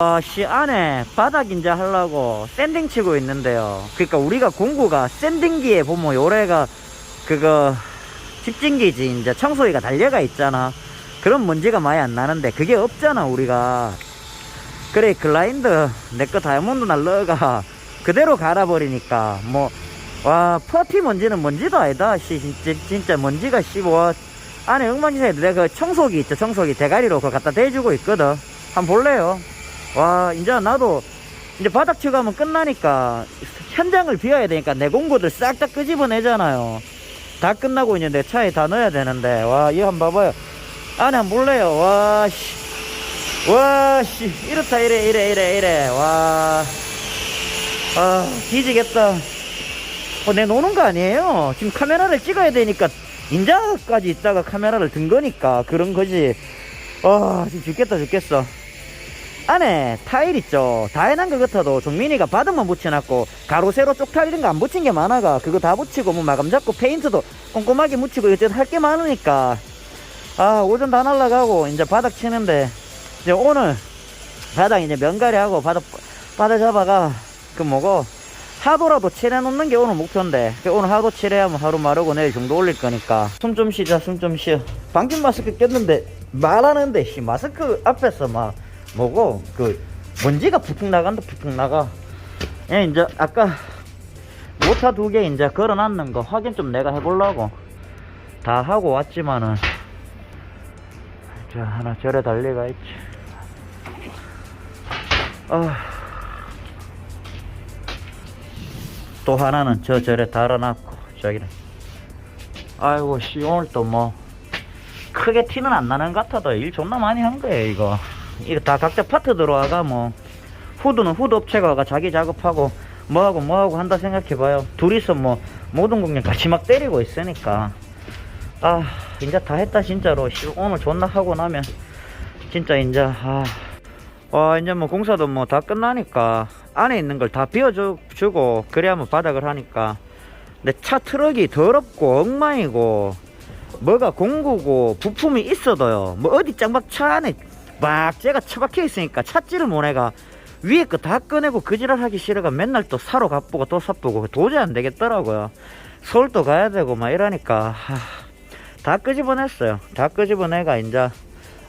아, 씨 안에 바닥 인자 하려고 샌딩 치고 있는데요. 그러니까 우리가 공구가 샌딩기에 보면 요래가 그거 집진기지 이제 청소기가 달려가 있잖아. 그런 먼지가 많이 안 나는데 그게 없잖아 우리가. 그래 글라인드 내 거 다이아몬드 날러가 그대로 갈아버리니까 뭐 와 퍼티 먼지는 먼지도 아니다 씨 진짜, 진짜 먼지가 씨뭐 안에 엉망진창 내가 그 청소기 있죠 청소기 대가리로 그거 갖다 대주고 있거든 한번 볼래요 와 이제 나도 이제 바닥 치고하면 끝나니까 현장을 비워야 되니까 내 공구들 싹 다 끄집어내잖아요 다 끝나고 이제 내 차에 다 넣어야 되는데 와 이거 한번 봐봐요 안에 한번 볼래요 와씨 와씨 이렇다 이래 이래 이래 이래 와 아, 뒤지겠다. 어, 내 노는 거 아니에요. 지금 카메라를 찍어야 되니까, 인자까지 있다가 카메라를 든 거니까, 그런 거지. 아, 지금 죽겠다, 죽겠어. 안에 타일 있죠. 다 해난 것 같아도 종민이가 바닥만 붙여놨고, 가로, 세로 쪽 타일 이런 거 안 붙인 게 많아가. 그거 다 붙이고, 뭐 마감 잡고, 페인트도 꼼꼼하게 묻히고, 이제 할 게 많으니까. 아, 오전 다 날라가고, 이제 바닥 치는데, 이제 오늘, 바닥 이제 면가리 하고, 바닥, 바닥 잡아가, 그 뭐고, 하도라도 칠해놓는 게 오늘 목표인데 그 오늘 하도 칠해야면 하루 마르고 내일 정도 올릴 거니까 숨 좀 쉬자 숨 좀 쉬어 방금 마스크 꼈는데 말하는데 씨 마스크 앞에서 막 뭐고 그 먼지가 부풍 나간다 부풍 나가. 예 이제 아까 모타 두개 이제 걸어놨는 거 확인 좀 내가 해보려고 다 하고 왔지만은 자 하나 절에 달리가 있지. 아. 또 하나는 저 절에 달아놨고 저기는. 아이고 씨 오늘 또 뭐 크게 티는 안 나는 것 같아도 일 존나 많이 한 거예요 이거 이거 다 각자 파트 들어와가 뭐 후드는 후드 업체가 와가 자기 작업하고 뭐하고 뭐하고 한다 생각해봐요. 둘이서 뭐 모든 공연 같이 막 때리고 있으니까. 아 이제 다 했다 진짜로. 씨, 오늘 존나 하고 나면 진짜 이제 아. 와, 이제 뭐 공사도 뭐 다 끝나니까 안에 있는 걸 다 비워주고 그래야만 바닥을 하니까. 근데 차 트럭이 더럽고 엉망이고 뭐가 공구고 부품이 있어도요. 뭐 어디 짱박 차 안에 막 제가 처박혀 있으니까 찾지를 못해가 위에 거 다 꺼내고 그지랄 하기 싫어가 맨날 또 사러 가보고 또 사보고 도저히 안 되겠더라고요 서울도 가야 되고 막 이러니까 하, 다 끄집어냈어요 다 끄집어내가 이제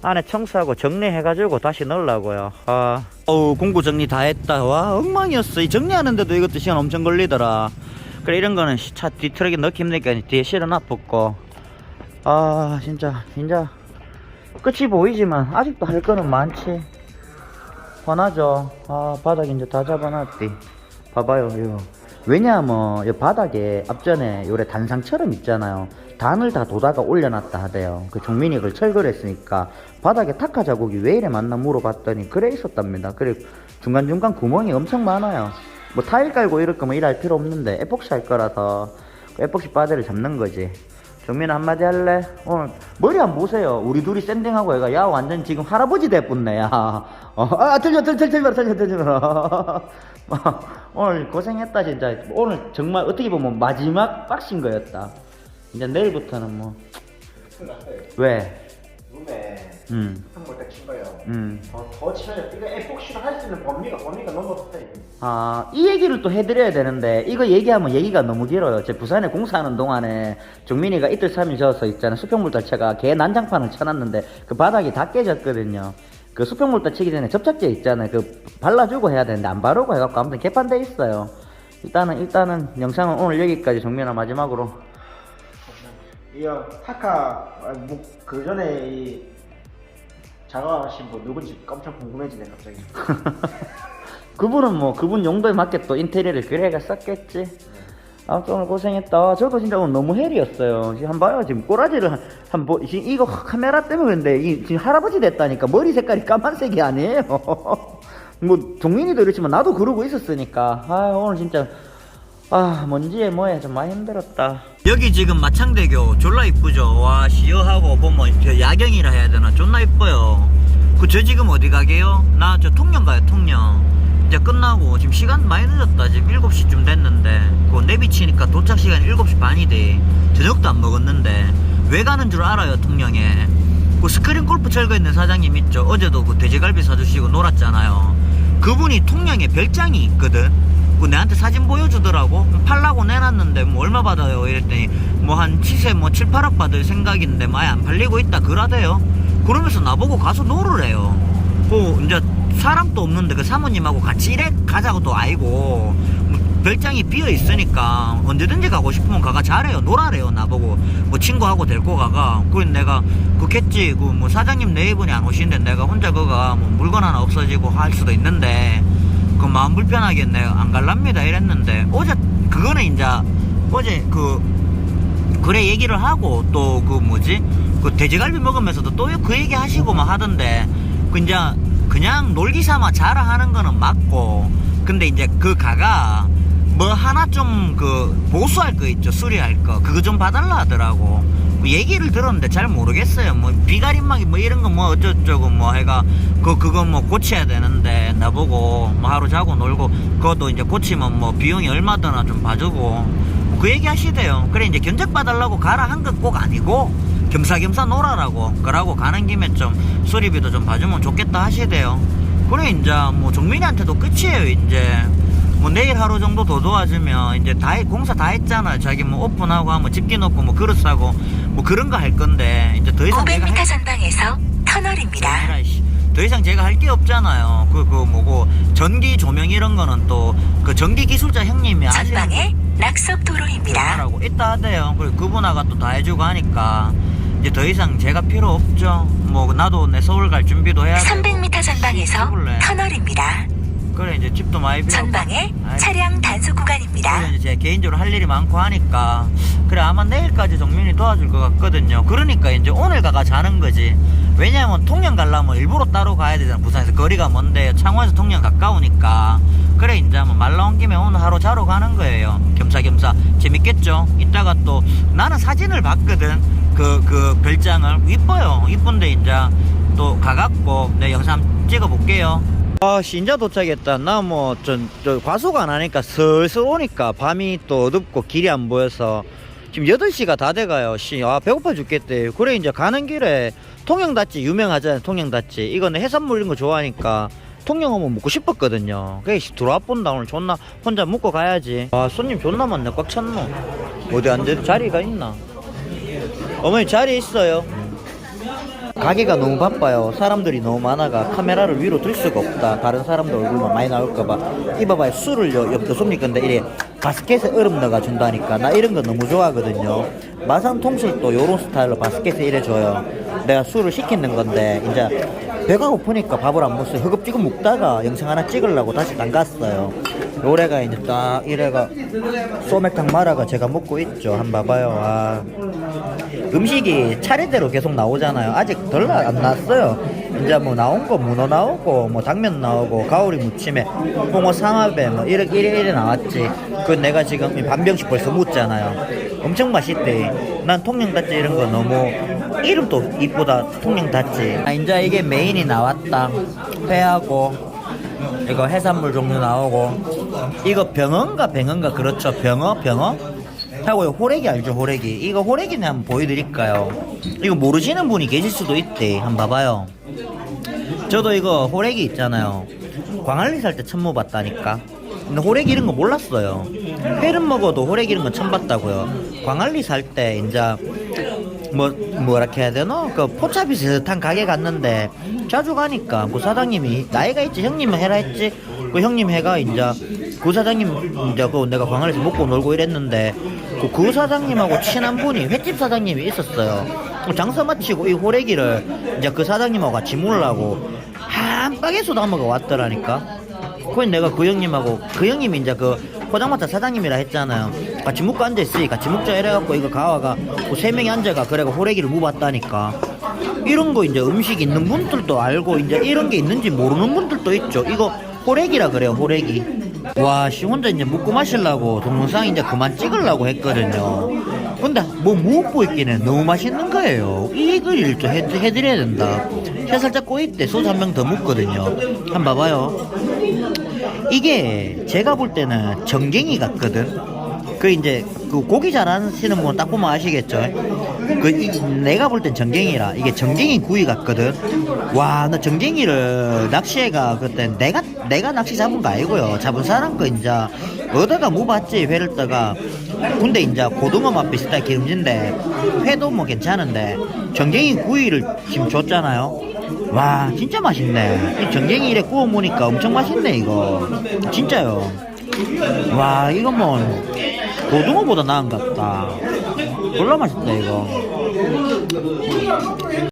안에 청소하고 정리해가지고 다시 넣으려고요. 아, 어우, 공구 정리 다 했다. 와, 엉망이었어. 이 정리하는데도 이것도 시간 엄청 걸리더라. 그래, 이런 거는 시- 차 뒤트럭에 넣기 힘드니까 뒤에 실어놔 붙고. 아, 진짜, 진짜. 끝이 보이지만, 아직도 할 거는 많지. 화나죠? 아, 바닥 이제 다 잡아놨디. 봐봐요, 이거. 왜냐하면, 이 바닥에 앞전에 요래 단상처럼 있잖아요. 단을 다 도다가 올려놨다 하대요. 그 종민이 그걸 철거를 했으니까 바닥에 타카 자국이 왜 이래 많나 물어봤더니 그래 있었답니다. 그래 중간중간 구멍이 엄청 많아요. 뭐 타일 깔고 이럴 거면 일할 필요 없는데 에폭시 할 거라서 그 에폭시 바디를 잡는 거지. 종민 한마디 할래? 오늘 머리 안 보세요. 우리 둘이 샌딩하고 얘가 야 완전 지금 할아버지 됐붙네 야. 어, 아 들려 들려 들려 들려 들려. 오늘 고생했다 진짜. 오늘 정말 어떻게 보면 마지막 빡신 거였다. 이제 내일부터는 뭐 왜? 룸에 음, 한번 딱 친거예요. 음. 더, 더 치면 이거 에폭시로 할 수 있는 범위가 범위가 너무. 이거. 아, 이 얘기를 또 해드려야 되는데, 이거 얘기하면 얘기가 너무 길어요. 제 부산에 공사하는 동안에, 종민이가 이틀 삼일 저어서 있잖아. 수평물달체가 개 난장판을 쳐놨는데, 그 바닥이 다 깨졌거든요. 그 수평물달 치기 전에 접착제 있잖아요. 그 발라주고 해야 되는데, 안 바르고 해갖고 아무튼 개판돼 있어요. 일단은, 일단은, 영상은 오늘 여기까지 종민아 마지막으로. 이형 타카 아, 뭐그 전에 이 작업하신 분 누군지 엄청 궁금해지네 갑자기. 그분은 뭐, 그분 용도에 맞게 또 인테리어를 그래가 썼겠지. 아무튼 오늘 고생했다. 저도 진짜 오늘 너무 헬이었어요. 지금 한번 봐요. 지금 꼬라지를 한, 한 번, 지금 이거 카메라 때문에 그런데, 이, 지금 할아버지 됐다니까. 머리 색깔이 까만색이 아니에요. 뭐, 종민이도 그렇지만 나도 그러고 있었으니까. 아, 오늘 진짜, 아, 먼지에 뭐에 좀 많이 힘들었다. 여기 지금 마창대교 졸라 이쁘죠? 와, 시어하고 보면 저 야경이라 해야 되나? 존나 이뻐요. 그, 저 지금 어디 가게요? 나 저 통영 가요, 통영. 이제 끝나고 지금 시간 많이 늦었다. 지금 7시쯤 됐는데 그 내비치니까 도착 시간 7시 반이 돼. 저녁도 안 먹었는데 왜 가는 줄 알아요, 통영에. 그 스크린 골프 철거 있는 사장님 있죠. 어제도 그 돼지갈비 사주시고 놀았잖아요. 그분이 통영에 별장이 있거든. 그 내한테 사진 보여주더라고. 팔라고 내놨는데 뭐 얼마 받아요? 이랬더니 뭐한 시세 뭐 7, 8억 받을 생각인데 뭐 아예 안 팔리고 있다 그러대요. 그러면서 나보고 가서 놀으래요. 그 이제 사람도 없는데 그 사모님하고 같이 일해 가자고 또 아이고 뭐 별장이 비어 있으니까 언제든지 가고 싶으면 가가 잘해요 놀아래요 나보고 뭐 친구하고 데리고 가가 그래 내가 그겠지 그 뭐 사장님 네 분이 안 오시는데 내가 혼자 그가 뭐 물건 하나 없어지고 할 수도 있는데 그 마음 불편하게 내가 안 갈랍니다. 이랬는데 어제 그거는 이제 어제 그 그래 얘기를 하고 또 그 뭐지? 그 돼지갈비 먹으면서도 또 그 얘기 하시고 막 하던데 그 이제 그냥 놀기 삼아 자랑하는 거는 맞고 근데 이제 그 가가 뭐 하나 좀 그 보수할 거 있죠. 수리할 거. 그거 좀 봐달라 하더라고 뭐 얘기를 들었는데 잘 모르겠어요 뭐 비가림막이 뭐 이런 거 뭐 어쩌저쩌고 뭐 해가 그 그거 뭐 고쳐야 되는데 나보고 뭐 하루 자고 놀고 그것도 이제 고치면 뭐 비용이 얼마 드나 좀 봐주고 그 얘기 하시대요. 그래 이제 견적 봐달라고 가라 한 건 꼭 아니고 겸사겸사 놀아라고 그러고 가는 김에 좀 수리비도 좀 봐주면 좋겠다 하시대요. 그래 이제 뭐 종민이한테도 끝이에요 이제 뭐 내일 하루 정도 더 도와주면 이제 다 했- 공사 다 했잖아. 자기 뭐 오픈하고 하면 집기 놓고 뭐 그릇 사고 뭐 그런 거 할 건데 이제 더 이상 내가 할 500m 전방에서 터널입니다. 더 이상 제가 할 게 없잖아요. 그, 그, 뭐고, 전기 조명 이런 거는 또, 그 전기 기술자 형님이 전방에 낙석 도로입니다. 라고 있다 하대요. 그리고 그분아가 또다 해주고 하니까, 이제 더 이상 제가 필요 없죠. 뭐, 나도 내 서울 갈 준비도 해야 되고. 300m 전방에서. 터널입니다. 그래, 이제 집도 많이 필요 전방에 아이, 차량 단속 구간입니다. 그래, 이제 제 개인적으로 할 일이 많고 하니까. 그래 아마 내일까지 정민이 도와줄 것 같거든요. 그러니까 이제 오늘 가가 자는 거지. 왜냐면 통영 가려면 일부러 따로 가야 되잖아. 부산에서 거리가 먼데 창원에서 통영 가까우니까. 그래 이제 뭐말 나온 김에 오늘 하루 자러 가는 거예요. 겸사겸사. 재밌겠죠? 이따가 또 나는 사진을 봤거든. 그그 별장을. 이뻐요. 이쁜데 이제 또 가갖고 내 영상 찍어 볼게요 아, 신자 도착했다. 나 뭐, 전, 저, 과속 안 하니까 슬슬 오니까 밤이 또 어둡고 길이 안 보여서 지금 8시가 다 돼가요. 씨, 아, 배고파 죽겠대. 그래, 이제 가는 길에 통영다찌 유명하잖아요. 통영다찌. 이거는 해산물 이런 거 좋아하니까 통영 오면 먹고 싶었거든요. 그래, 씨, 들어와 본다. 오늘 존나 혼자 먹고 가야지. 아, 손님 존나 많네. 꽉 찼노. 어디 앉을 자리가 있나? 어머니 자리 있어요. 가게가 너무 바빠요. 사람들이 너무 많아가 카메라를 위로 들 수가 없다. 다른 사람들 얼굴만 많이 나올까봐. 이봐봐요. 술을 요, 옆 교수님 건데 이래 바스켓에 얼음 넣어가 준다니까. 나 이런 거 너무 좋아하거든요. 마산 통술도 요런 스타일로 바스켓에 이래 줘요. 내가 술을 시키는 건데 이제 배가 고프니까 밥을 안 먹어요. 허겁지겁 먹다가 영상 하나 찍으려고 다시 담갔어요. 요래가 이제 딱 이래가 소맥탕 말아가 제가 먹고 있죠. 한번 봐봐요. 아. 음식이 차례대로 계속 나오잖아요. 아직 덜안 나왔어요. 이제 뭐 나온 거 문어 나오고 뭐 당면 나오고 가오리 무침에 홍어 삼합에 뭐 이래 이래 이래 나왔지. 그 내가 지금 이 반병씩 벌써 묻잖아요. 엄청 맛있대. 난 통영다찌 이런 거 너무 이름도 이쁘다. 통영다찌. 아 이제 이게 메인이 나왔다. 회하고 이거 해산물 종류 나오고 이거 병어인가 병어인가 그렇죠 병어 병어 하고 요. 호래기 알죠 호래기? 이거 호래기는 한번 보여드릴까요? 이거 모르시는 분이 계실 수도 있대. 한번 봐봐요. 저도 이거 호래기 있잖아요. 광안리 살 때 처음 먹어봤다니까. 근데 호래기 이런 거 몰랐어요. 회를 먹어도 호래기 이런 거 처음 봤다고요. 광안리 살 때 이제 뭐 뭐라 해야 되나? 그 포차 비슷한 가게 갔는데 자주 가니까 그 사장님이 나이가 있지 형님은 해라 했지? 그 형님 해가 이제 그 사장님 이제 그 내가 광안에서 먹고 놀고 이랬는데 그, 그 사장님하고 친한 분이 횟집 사장님이 있었어요 그 장사 마치고 이 호래기를 이제 그 사장님하고 같이 먹으려고 한 박에서 담아가 왔더라니까 그래 내가 그 형님하고 그 형님이 이제 그 포장마차 사장님이라 했잖아요. 같이 묵고 앉아있으니 같이 묵자 이래갖고 이거 가와가 그세 명이 앉아가 그래가 호래기를 무봤다니까. 이런 거 이제 음식 있는 분들도 알고 이제 이런 게 있는지 모르는 분들도 있죠. 이거 호래기라 그래요 호래기. 와, 씨 혼자 이제 묵고 마시려고 동영상 이제 그만 찍으려고 했거든요. 근데 뭐 무엇보 있기는 너무 맛있는 거예요. 이걸 좀 해, 해드려야 된다. 해 살짝 꼬일 때 소주 한 병 더 묻거든요. 한번 봐봐요. 이게 제가 볼 때는 정갱이 같거든. 그 이제 그 고기 잘하시는 분 딱 보면 아시겠죠. 그 이, 내가 볼땐 정갱이라 이게 정갱이 구이 같거든. 와나 정갱이를 낚시해가 그때 내가 내가 낚시 잡은 거 아니고요. 잡은 사람 거 인자 어디가 뭐 봤지 회를 떠가. 근데 인자 고등어 맛 비슷하게 기름진데 회도 뭐 괜찮은데 정갱이 구이를 지금 줬잖아요. 와 진짜 맛있네. 이 정갱이 이래 구워 먹으니까 엄청 맛있네 이거. 진짜요. 와 이거 뭐 고등어보다 나은 것 같다. 졸라 맛있다 이거